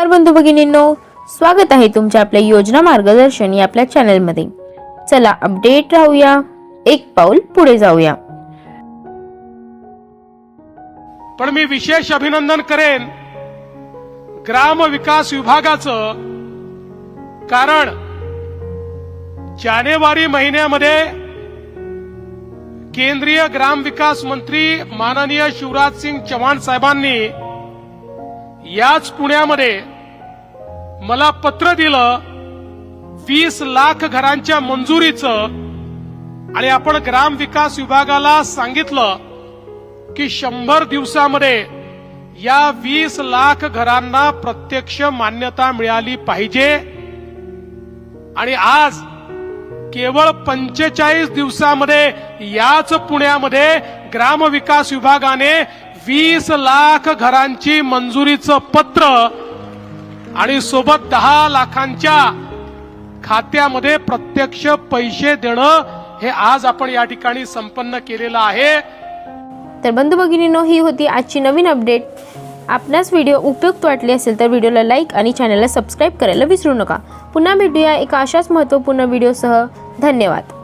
तर बंधू भगिनींनो स्वागत आहे तुमच्या आपल्या योजना मार्गदर्शन या आपल्या चॅनलमध्ये. चला अपडेट राहूया एक पाऊल पुढे जाऊया. पण मी विशेष अभिनंदन करेन ग्राम विकास विभागाचं कारण जानेवारी महिन्यामध्ये केंद्रीय ग्राम विकास मंत्री माननीय शिवराज सिंग चव्हाण साहेबांनी याच पुण्यामध्ये मला पत्र दिलं वीस लाख घरांच्या मंजुरीचं आणि आपण ग्राम विकास विभागाला सांगितलं की शंभर दिवसामध्ये या वीस लाख घरांना प्रत्यक्ष मान्यता मिळाली पाहिजे. आणि आज केवळ पंचेचाळीस दिवसामध्ये याच पुण्यामध्ये ग्रामविकास विभागाने वीस लाख घरांची मंजुरीचं पत्र आणि सोबत दहा लाखांच्या खात्यामध्ये प्रत्यक्ष पैसे देणं हे आज आपण या ठिकाणी संपन्न केलेलं आहे. तर बंधू भगिनीनो ही होती आजची नवीन अपडेट. आपणास व्हिडिओ उपयुक्त वाटली असेल तर व्हिडिओला लाईक आणि चॅनलला सबस्क्राईब करायला विसरू नका. पुन्हा भेटूया एका अशाच महत्त्वपूर्ण व्हिडिओसह. धन्यवाद.